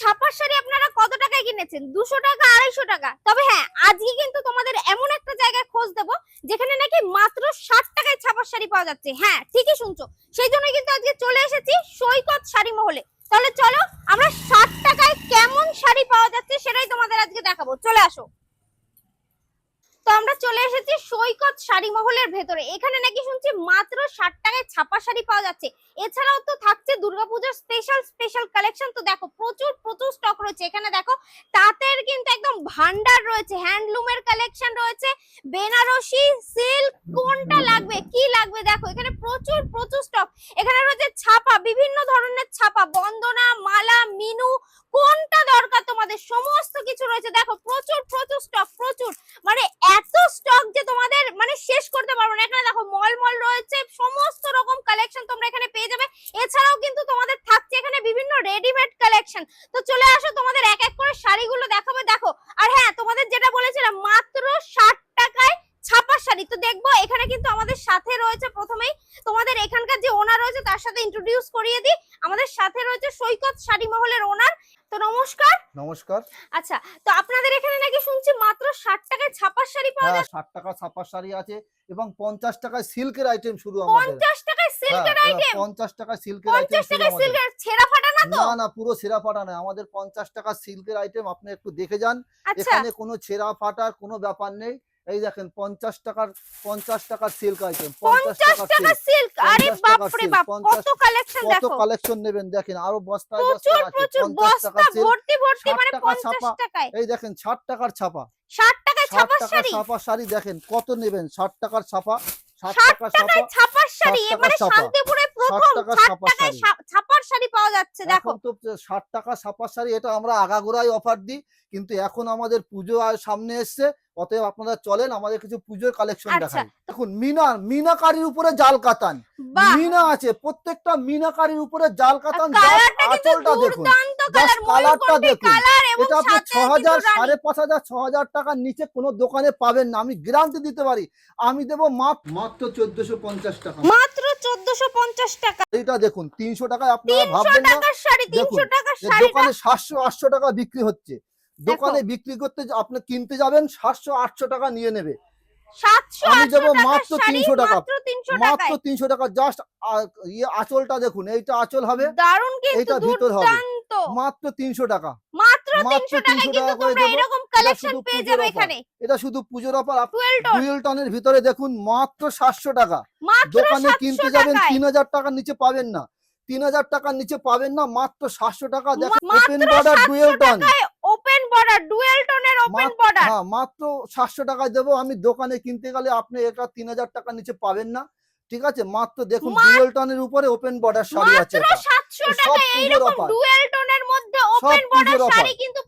ছাপার শাড়ি আপনারা কত টাকায় কিনেছেন? দুশো টাকা, আড়াইশো টাকা। তবে হ্যাঁ আজকে কিন্তু তোমাদের এমন একটা জায়গায় খোঁজ দেবো, যেখানে নাকি মাত্র ষাট টাকায় ছাপার শাড়ি পাওয়া যাচ্ছে। হ্যাঁ ঠিকই শুনছো। সেই জন্য কিন্তু আজকে চলে এসেছি সৈকত শাড়ি মহলে। তাহলে চলো, আমরা ষাট টাকায় কেমন শাড়ি পাওয়া যাচ্ছে সেটাই তোমাদের আজকে দেখাবো। চলে আসো। তো আমরা চলে এসেছি সৈকত শাড়ি মহলের ভেতরে। এখানে নাকি শুনছি মাত্র ষাট টাকায় ছাপা শাড়ি পাওয়া যাচ্ছে। এছাড়াও তো থাকছে দুর্গাপূজার স্পেশাল স্পেশাল কালেকশন তো দেখো, প্রচুর প্রচুর স্টক রয়েছে। এখানে দেখো, তাঁতের কিন্তু একদম ভান্ডার রয়েছে। হ্যান্ডলুমের কালেকশন রয়েছে। বেনারসি সিল্ক কোনটা লাগবে? কি লাগবে? দেখো, এখানে প্রচুর প্রচুর স্টক এখানে রয়েছে ছাপা, বিভিন্ন ধরনের ছাপা বন্দনা মালা মিনু কোনটা দরকার তোমাদের সমস্ত কিছু রয়েছে দেখো প্রচুর প্রচুর স্টক প্রচুর মানে এত স্টক যে তোমাদের মানে শেষ করতে পারব না এখানে দেখো মল মল রয়েছে সমস্ত রকম কালেকশন তোমরা এখানে পেয়ে যাবে। এছাড়াও কিন্তু তোমাদের থাকছে এখানে বিভিন্ন রেডিমেড কালেকশন তো চলে আসো তোমাদের এক এক করে শাড়িগুলো দেখাবো। দেখো আর হ্যাঁ তোমাদের যেটা বলেছিলাম মাত্র ষাট টাকায় ছাপা শাড়ি। তো দেখব এখানে কিন্তু আমাদের সাথে রয়েছে প্রথমেই তোমাদের এখানকার যে ওনার রয়েছে তার সাথে ইন্ট্রোডিউস করিয়ে দিই। আমাদের সাথে রয়েছে সৈকত শাড়ি মহলের ওনার তো নমস্কার। নমস্কার। আচ্ছা তো আপনাদের এখানে নাকি শুনছি মাত্র ষাট টাকায় ছাপার শাড়ি পাওয়া হ্যাঁ যায় ষাট টাকা ছাপার শাড়ি আছে এবং পঞ্চাশ টাকায় সিল্কের আইটেম শুরু আমাদের। পঞ্চাশ টাকায় সিল্কের হ্যাঁ, আইটেম টাকায় সিল্কের আইটেম সিল্কের ছেঁড়া ফাটা না তো? না না পুরো ছেঁড়া ফাটা নয়। আমাদের পঞ্চাশ টাকা সিল্কের আইটেম আপনি একটু দেখে যান। আচ্ছা। এখানে কোনো ছেঁড়া ফাটার কোনো ব্যাপার নেই। এই দেখেন পঞ্চাশ টাকার পঞ্চাশ টাকার সিল্ক আইটেম পঞ্চাশ পঞ্চাশ টাকার টাকা সিল্ক সিল্ক আরে বাপ রে বাপ কত কালেকশন কত কালেকশন নেবেন? দেখেন আরও বস্তা আছে ভর্তি ভর্তি মানে টাকা। টাকায়। এই দেখেন ষাট টাকার ছাপা। ষাট টাকার শাড়ি? ছাপা শাড়ি দেখেন কত নেবেন? ষাট টাকার ছাপা ষাট টাকার ছাপা শাড়ি মানে শান্তিপুরে প্রথম ছাপার টাকায় শাড়ি। ছাপার শাড়ি পাওয়া যাচ্ছে দেখো। তো ষাট টাকা ছাপার শাড়ি এটা আমরা আগাগোড়াই অফার দিই কিন্তু এখন আমাদের পুজো আর সামনে এসছে অতএব আপনারা চলেন আমাদের কিছু পুজোর কালেকশন আচ্ছা। দেখাই। দেখুন মিনা মিনাকারির উপরে জাল কাতান মিনা আছে প্রত্যেকটা মিনাকারির উপরে জাল কাতান আঁচলটা দেখুন। কালারটা দেখুন। এটা আপনি ছ হাজার সাড়ে পাঁচ হাজার ছ হাজার টাকার নিচে কোনো দোকানে পাবেন না। আমি গ্যারান্টি দিতে পারি। আমি দেবো মাত্র মাত্র চোদ্দশো পঞ্চাশ টাকা। মাত্র টাকা। এইটা দেখুন তিনশো টাকায় আপনারা ভাববেন না। টাকার শাড়ি তিনশো দেখুন, টাকার যে দোকানে টাকা বিক্রি হচ্ছে। দোকানে বিক্রি করতে আপনি কিনতে যাবেন সাতশো আটশো টাকা নিয়ে নেবে। আমি দেবো মাত্র 300 টাকা। মাত্র তিনশো তিনশো টাকা। জাস্ট ইয়ে আঁচলটা দেখুন এইটা আঁচল হবে। এইটা ভিতর হবে। মাত্র তিনশো টাকা। মাত্র মাত্র তিনশো 300 টাকা করে তোমরা দেবো। এরকম কালেকশন পেয়ে পুজোর যাবে এখানে। এটা শুধু পুজোর অফার টুয়েলভ টোন ডুয়েল টনের ভিতরে দেখুন মাত্র সাতশো টাকা। দোকানে কিনতে যাবেন টাকায়। তিন হাজার টাকার নিচে পাবেন না। তিন হাজার টাকার নিচে পাবেন না মাত্র সাতশো টাকা। দেখেন open border dual tone open border dual টোনের ওপেন মাত্র- বর্ডার হ্যাঁ মাত্র সাতশো টাকা দেবো আমি। দোকানে কিনতে গেলে আপনি এটা তিন হাজার টাকার নিচে পাবেন না। ঠিক আছে? মাত্র দেখুন ডুয়েল টনের উপরে ওপেন বর্ডার শাড়ি আছে এটা। সব টাকায় পুজোর ওপেন বর্ডার। শাড়ি কিন্তু